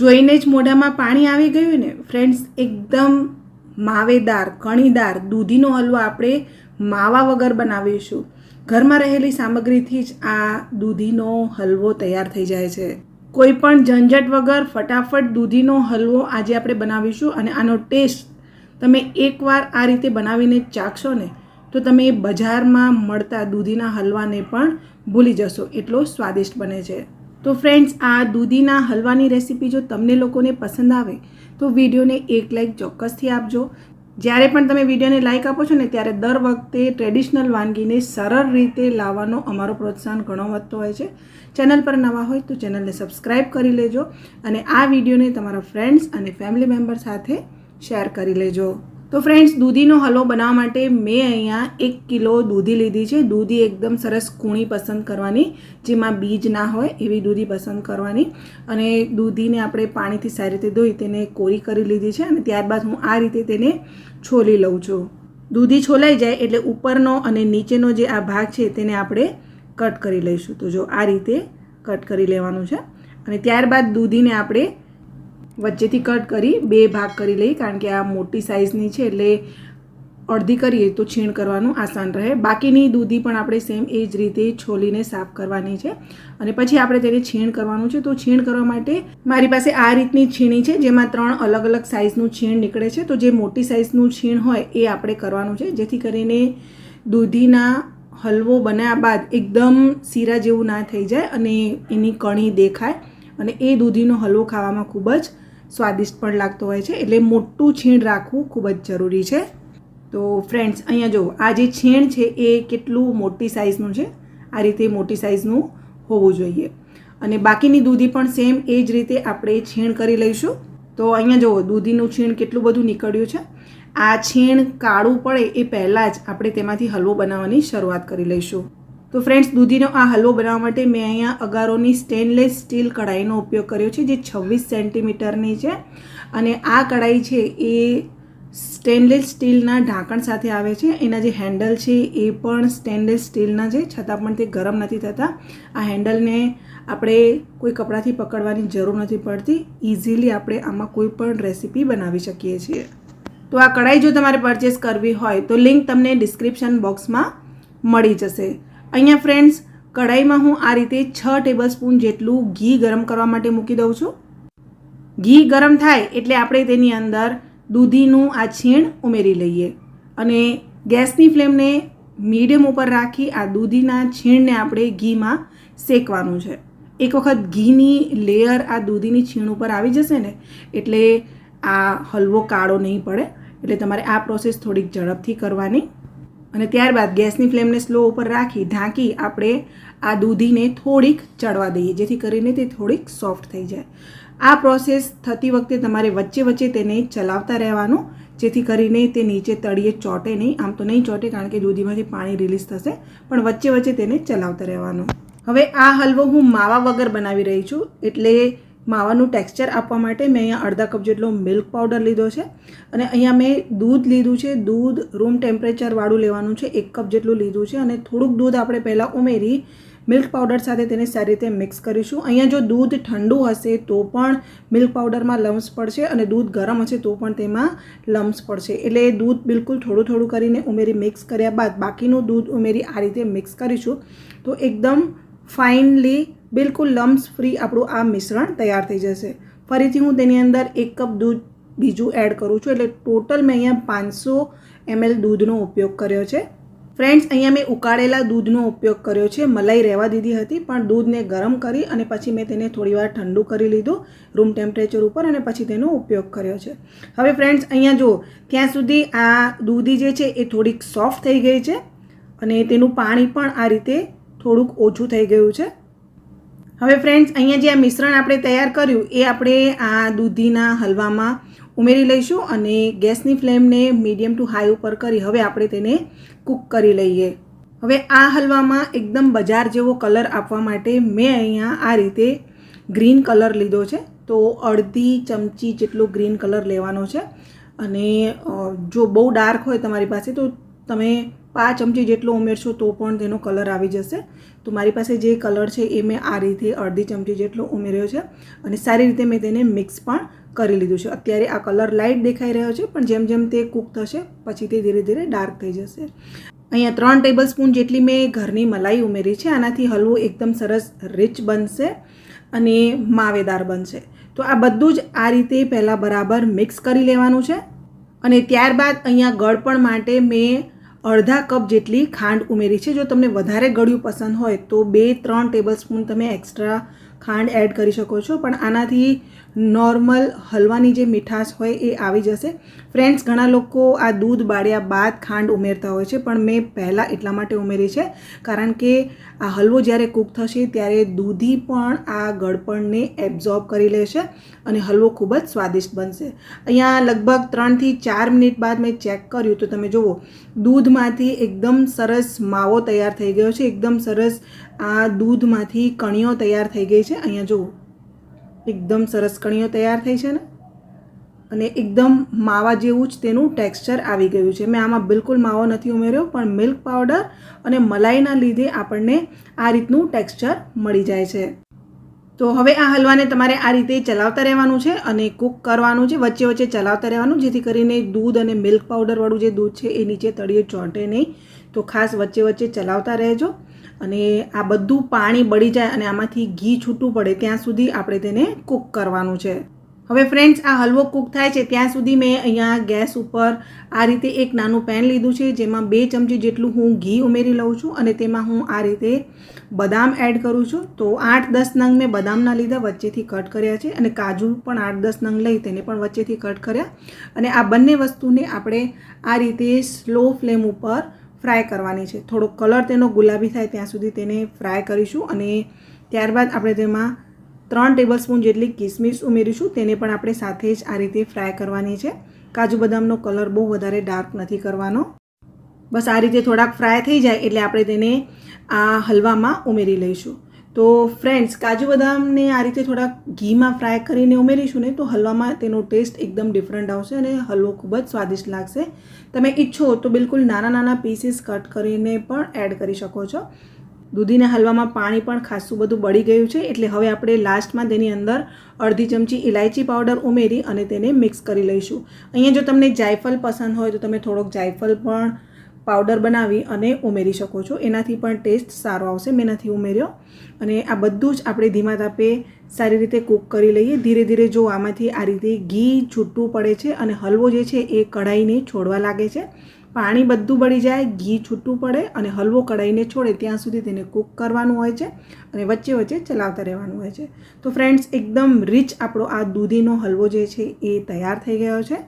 જોઈને જ મોઢામાં પાણી આવી ગયું ને ફ્રેન્ડ્સ એકદમ માવેદાર, કણીદાર, દૂધીનો હલવો આપણે માવા વગર બનાવીશું. ઘરમાં રહેલી સામગ્રીથી જ આ દૂધીનો હલવો તૈયાર થઈ જાય છે. કોઈ પણ ઝંઝટ વગર ફટાફટ દૂધીનો હલવો આજે આપણે બનાવીશું અને આનો ટેસ્ટ તમે એકવાર આ રીતે બનાવીને ચાખશો ને, તો તમે બજારમાં મળતા દૂધીના હલવાને પણ ભૂલી જશો. એટલો સ્વાદિષ્ટ બને છે. તો ફ્રેન્ડ્સ આ દૂધીના હલવાની રેસીપી જો તમને લોકોને પસંદ આવે, તો વિડીયોને એક લાઈક ચોક્કસથી આપજો. જ્યારે પણ તમે વિડીયોને લાઇક આપો છો ને, ત્યારે દર વખતે ટ્રેડિશનલ વાનગીને સરળ રીતે લાવવાનો અમારો પ્રોત્સાહન ઘણો વધતો હોય છે. ચેનલ પર નવા હોય તો ચેનલને સબસ્ક્રાઈબ કરી લેજો અને આ વિડીયોને તમારા ફ્રેન્ડ્સ અને ફેમિલી મેમ્બર સાથે શેર કરી લેજો. તો ફ્રેન્ડ્સ દૂધીનો હલવો બનાવવા માટે મેં અહીંયા એક કિલો દૂધી લીધી છે. દૂધી એકદમ સરસ કૂણી પસંદ કરવાની, જેમાં બીજ ના હોય એવી દૂધી પસંદ કરવાની. અને દૂધીને આપણે પાણીથી સારી રીતે ધોઈ તેને કોરી કરી લીધી છે અને ત્યારબાદ હું આ રીતે તેને છોલી લઉં છું. દૂધી છોલાઈ જાય એટલે ઉપરનો અને નીચેનો જે આ ભાગ છે તેને આપણે કટ કરી લઈશું. તો જો આ રીતે કટ કરી લેવાનું છે. અને ત્યારબાદ દૂધીને આપણે વચ્ચેથી કટ કરી બે ભાગ કરી લઈ કારણ કે આ મોટી સાઇઝની છે એટલે અડધી કરીએ તો છીણ કરવાનું આસાન રહે. બાકીની દૂધી પણ આપણે સેમ એ જ રીતે છોલીને સાફ કરવાની છે. અને પછી આપણે તેને છીણ કરવાનું છે. તો છીણ કરવા માટે મારી પાસે આ રીતની છીણી છે, જેમાં ત્રણ અલગ અલગ સાઇઝનું છીણ નીકળે છે. તો જે મોટી સાઇઝનું છીણ હોય એ આપણે કરવાનું છે. જેથી કરીને દૂધીના હલવો બન્યા બાદ એકદમ શીરા જેવું ના થઈ જાય અને એની કણી દેખાય અને એ દૂધીનો હલવો ખાવામાં ખૂબ જ સ્વાદિષ્ટ પણ લાગતો હોય છે. એટલે મોટું છીણ રાખવું ખૂબ જ જરૂરી છે. તો ફ્રેન્ડ્સ અહીંયા જુઓ, આ જે છીણ છે એ કેટલું મોટી સાઇઝનું છે. આ રીતે મોટી સાઇઝનું હોવું જોઈએ. અને બાકીની દૂધી પણ સેમ એ જ રીતે આપણે છીણ કરી લઈશું. તો અહીંયા જુઓ, દૂધીનું છીણ કેટલું બધું નીકળ્યું છે. આ છીણ કાળું પડે એ પહેલાં જ આપણે તેમાંથી હલવો બનાવવાની શરૂઆત કરી લઈશું. તો ફ્રેન્ડ્સ દૂધીનો આ હલવો બનાવવા માટે મેં અહીંયા અગારોની સ્ટેનલેસ સ્ટીલ કઢાઈનો ઉપયોગ કર્યો છે, જે છવ્વીસ સેન્ટીમીટરની છે. અને આ કઢાઈ છે એ સ્ટેનલેસ સ્ટીલના ઢાંકણ સાથે આવે છે. એના જે હેન્ડલ છે એ પણ સ્ટેનલેસ સ્ટીલના છે, છતાં પણ તે ગરમ નથી થતા. આ હેન્ડલને આપણે કોઈ કપડાથી પકડવાની જરૂર નથી પડતી. ઇઝીલી આપણે આમાં કોઈ પણ રેસીપી બનાવી શકીએ છીએ. તો આ કઢાઈ જો તમારે પરચેસ કરવી હોય તો લિંક તમને ડિસ્ક્રિપ્શન બોક્સમાં મળી જશે. અહીંયા ફ્રેન્ડ્સ કઢાઈમાં હું આ રીતે છ ટેબલ સ્પૂન જેટલું ઘી ગરમ કરવા માટે મૂકી દઉં છું. ઘી ગરમ થાય એટલે આપણે તેની અંદર દૂધીનું આ છીણ ઉમેરી લઈએ અને ગેસની ફ્લેમને મીડિયમ ઉપર રાખી આ દૂધીના છીણને આપણે ઘીમાં શેકવાનું છે. એક વખત ઘીની લેયર આ દૂધીની છીણ ઉપર આવી જશે ને, એટલે આ હલવો કાળો નહીં પડે, એટલે તમારે આ પ્રોસેસ થોડીક ઝડપથી કરવાની. અને ત્યારબાદ ગેસની ફ્લેમને સ્લો ઉપર રાખી, ઢાંકી આપણે આ દૂધીને થોડીક ચડવા દઈએ, જેથી કરીને તે થોડીક સોફ્ટ થઈ જાય. આ પ્રોસેસ થતી વખતે તમારે વચ્ચે વચ્ચે તેને ચલાવતા રહેવાનું, જેથી કરીને તે નીચે તળીએ ચોટે નહીં. આમ તો નહીં ચોટે, કારણ કે દૂધીમાંથી પાણી રિલીઝ થશે, પણ વચ્ચે વચ્ચે તેને ચલાવતા રહેવાનું. હવે આ હલવો હું માવા વગર બનાવી રહી છું, એટલે માવાનું ટેક્સચર આપવા માટે મેં અહીંયા અડધા કપ જેટલો મિલ્ક પાવડર લીધો છે. અને અહીંયા મેં દૂધ લીધું છે. દૂધ રૂમ ટેમ્પરેચરવાળું લેવાનું છે. એક કપ જેટલું લીધું છે અને થોડુંક દૂધ આપણે પહેલાં ઉમેરી મિલ્ક પાવડર સાથે તેને સારી રીતે મિક્સ કરીશું. અહીંયા જો દૂધ ઠંડુ હશે તો પણ મિલ્ક પાવડરમાં લમ્સ પડશે અને દૂધ ગરમ હશે તો પણ તેમાં લમ્સ પડશે. એટલે દૂધ બિલકુલ થોડું થોડું કરીને ઉમેરી મિક્સ કર્યા બાદ બાકીનું દૂધ ઉમેરી આ રીતે મિક્સ કરીશું તો એકદમ ફાઇનલી બિલકુલ લમ્સ ફ્રી આપણું આ મિશ્રણ તૈયાર થઈ જશે. ફરીથી હું તેની અંદર એક કપ દૂધ બીજું એડ કરું છું. એટલે ટોટલ મેં અહીંયા પાંચસો એમએલ દૂધનો ઉપયોગ કર્યો છે. ફ્રેન્ડ્સ, અહીંયા મેં ઉકાળેલા દૂધનો ઉપયોગ કર્યો છે. મલાઈ રહેવા દીધી હતી, પણ દૂધને ગરમ કરી અને પછી મેં તેને થોડીવાર ઠંડુ કરી લીધું રૂમ ટેમ્પરેચર ઉપર અને પછી તેનો ઉપયોગ કર્યો છે. હવે ફ્રેન્ડ્સ, અહીંયા જુઓ, ત્યાં સુધી આ દૂધી જે છે એ થોડીક સોફ્ટ થઈ ગઈ છે અને તેનું પાણી પણ આ રીતે થોડુંક ઓછું થઈ ગયું છે. હવે ફ્રેન્ડ્સ અહીંયા જે આ મિશ્રણ આપણે તૈયાર કર્યું, એ આપણે આ દૂધીના હલવામાં ઉમેરી લઈશું અને ગેસની ફ્લેમને મીડિયમ ટુ હાઈ ઉપર કરી હવે આપણે તેને કૂક કરી લઈએ. હવે આ હલવામાં એકદમ બજાર જેવો કલર આપવા માટે મેં અહીંયા આ રીતે ગ્રીન કલર લીધો છે. તો અડધી ચમચી જેટલો ગ્રીન કલર લેવાનો છે. અને જો બહુ ડાર્ક હોય તમારી પાસે તો તમે પાંચ ચમચી જેટલો ઉમેરશો તો પણ તેનો કલર આવી જશે. તો મારી પાસે જે કલર છે એ મેં આ રીતે અડધી ચમચી જેટલો ઉમેર્યો છે અને સારી રીતે મેં તેને મિક્સ પણ કરી લીધું છે. અત્યારે આ કલર લાઇટ દેખાઈ રહ્યો છે, પણ જેમ જેમ તે કૂક થશે, પછી તે ધીરે ધીરે ડાર્ક થઈ જશે. અહીંયા ત્રણ ટેબલ સ્પૂન જેટલી મેં ઘરની મલાઈ ઉમેરી છે, આનાથી હલવો એકદમ સરસ રિચ બનશે અને માવેદાર બનશે. તો આ બધું જ આ રીતે પહેલાં બરાબર મિક્સ કરી લેવાનું છે અને ત્યારબાદ અહીંયા ગળપણ માટે મેં અડધા કપ જેટલી ખાંડ ઉમેરી છે. જો તમને વધારે ગળ્યું પસંદ હોય તો બે, ત્રણ ટેબલ સ્પૂન તમે એક્સ્ટ્રા ખાંડ એડ કરી શકો છો. પણ આનાથી નોર્મલ હલવાની જે મીઠાશ હોય એ આવી જશે. ફ્રેન્ડ્સ ઘણા લોકો આ દૂધ બાળ્યા બાદ ખાંડ ઉમેરતા હોય છે, પણ મેં પહેલાં એટલા માટે ઉમેરી છે, કારણ કે આ હલવો જ્યારે કૂક થશે ત્યારે દૂધી પણ આ ગળપણને એબ્ઝોર્બ કરી લેશે અને હલવો ખૂબ જ સ્વાદિષ્ટ બનશે. અહીંયા લગભગ ત્રણથી ચાર મિનિટ બાદ મેં ચેક કર્યું, તો તમે જુઓ, દૂધમાંથી એકદમ સરસ માવો તૈયાર થઈ ગયો છે, એકદમ સરસ આ દૂધમાંથી કણીઓ તૈયાર થઈ ગઈ છે. અહીંયા જુઓ એકદમ સરસ કણીઓ તૈયાર થઈ છે ને? અને એકદમ માવા જેવું જ તેનું ટેક્સચર આવી ગયું છે. મેં આમાં બિલકુલ માવો નથી ઉમેર્યો, પણ મિલ્ક પાવડર અને મલાઈના લીધે આપણને આ રીતનું ટેક્સચર મળી જાય છે. તો હવે આ હલવાને તમારે આ રીતે ચલાવતા રહેવાનું છે અને કૂક કરવાનું છે, વચ્ચે વચ્ચે ચલાવતા રહેવાનું, જેથી કરીને દૂધ અને મિલ્ક પાવડરવાળું જે દૂધ છે એ નીચે તળિયે ચોંટે નહીં. તો ખાસ વચ્ચે વચ્ચે ચલાવતા રહેજો. અને આ બધું પાણી બળી જાય અને આમાંથી ઘી છૂટું પડે, ત્યાં સુધી આપણે તેને કૂક કરવાનું છે. હવે ફ્રેન્ડ્સ આ હલવો કૂક થાય છે, ત્યાં સુધી મેં અહીંયા ગેસ ઉપર આ રીતે એક નાનું પેન લીધું છે, જેમાં બે ચમચી જેટલું હું ઘી ઉમેરી લઉં છું અને તેમાં હું આ રીતે બદામ એડ કરું છું. તો આઠ દસ નંગ મેં બદામના લીધા, વચ્ચેથી કટ કર્યા છે અને કાજુ પણ આઠ દસ નંગ લઈ તેને પણ વચ્ચેથી કટ કર્યા. અને આ બંને વસ્તુને આપણે આ રીતે સ્લો ફ્લેમ ઉપર ફ્રાય કરવાની છે. થોડો કલર તેનો ગુલાબી થાય ત્યાં સુધી તેને ફ્રાય કરીશું અને ત્યારબાદ આપણે તેમાં ત્રણ ટેબલ સ્પૂન જેટલી કિસમિસ ઉમેરીશું. તેને પણ આપણે સાથે જ આ રીતે ફ્રાય કરવાની છે. કાજુ બદામનો કલર બહુ વધારે ડાર્ક નથી કરવાનો. બસ આ રીતે થોડાક ફ્રાય થઈ જાય એટલે આપણે તેને આ હલવામાં ઉમેરી લઈશું. તો ફ્રેન્ડ્સ કાજુ બદામને આ રીતે થોડાક ઘીમાં ફ્રાય કરીને ઉમેરીશું ને તો હલવામાં તેનો ટેસ્ટ એકદમ ડિફરન્ટ આવશે અને હલવો ખૂબ જ સ્વાદિષ્ટ લાગશે. તમે ઈચ્છો તો બિલકુલ નાના નાના પીસીસ કટ કરીને પણ એડ કરી શકો છો. દૂધીના હલવામાં પાણી પણ ખાસું બધું બળી ગયું છે, એટલે હવે આપણે લાસ્ટમાં તેની અંદર અડધી ચમચી ઇલાયચી પાવડર ઉમેરી અને તેને મિક્સ કરી લઈશું. અહીંયા જો તમને જાયફળ પસંદ હોય તો તમે થોડોક જાયફળ પણ પાવડર બનાવી અને ઉમેરી શકો છો. એનાથી પણ ટેસ્ટ સારો આવશે. મેં નથી ઉમેર્યો. અને આ બધું જ આપણે ધીમા તાપે સારી રીતે કૂક કરી લઈએ. ધીરે ધીરે જો આમાંથી આ રીતે ઘી છૂટું પડે છે અને હલવો જે છે એ કઢાઈને છોડવા લાગે છે. પાણી બધું બળી જાય, ઘી છૂટું પડે અને હલવો કઢાઈને છોડે ત્યાં સુધી તેને કૂક કરવાનું હોય છે અને વચ્ચે વચ્ચે ચલાવતા રહેવાનું હોય છે. તો ફ્રેન્ડ્સ, એકદમ રિચ આપણો આ દૂધીનો હલવો જે છે એ તૈયાર થઈ ગયો છે.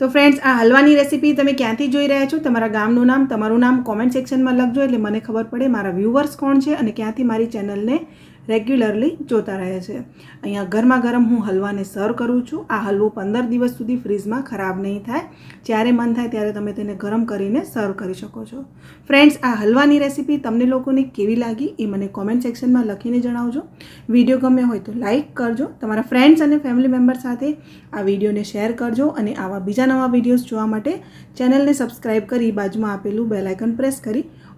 તો ફ્રેન્ડ્સ આ હલવાની રેસીપી તમે ક્યાંથી જોઈ રહ્યા છો? તમારા ગામનું નામ, તમારું નામ કોમેન્ટ સેક્શનમાં લખજો એટલે મને ખબર પડે મારા વ્યૂવર્સ કોણ છે અને ક્યાંથી મારી ચેનલને રેગ્યુલરલી જોતા રહે છે. અહીંયા ગરમા ગરમ હું હલવાને સર્વ કરું છું. આ હલવો પંદર દિવસ સુધી ફ્રીજમાં ખરાબ નહીં થાય. જ્યારે મન થાય ત્યારે તમે તેને ગરમ કરીને સર્વ કરી શકો છો. ફ્રેન્ડ્સ, આ હલવાની રેસીપી તમને લોકોને કેવી લાગી એ મને કોમેન્ટ સેક્શનમાં લખીને જણાવજો. વીડિયો ગમે હોય તો લાઇક કરજો. તમારા ફ્રેન્ડ્સ અને ફેમિલી મેમ્બર સાથે આ વિડીયોને શેર કરજો અને આવા બીજા નવા વિડીયોઝ જોવા માટે ચેનલને સબસ્ક્રાઈબ કરી બાજુમાં આપેલું બેલાઇકન પ્રેસ કરી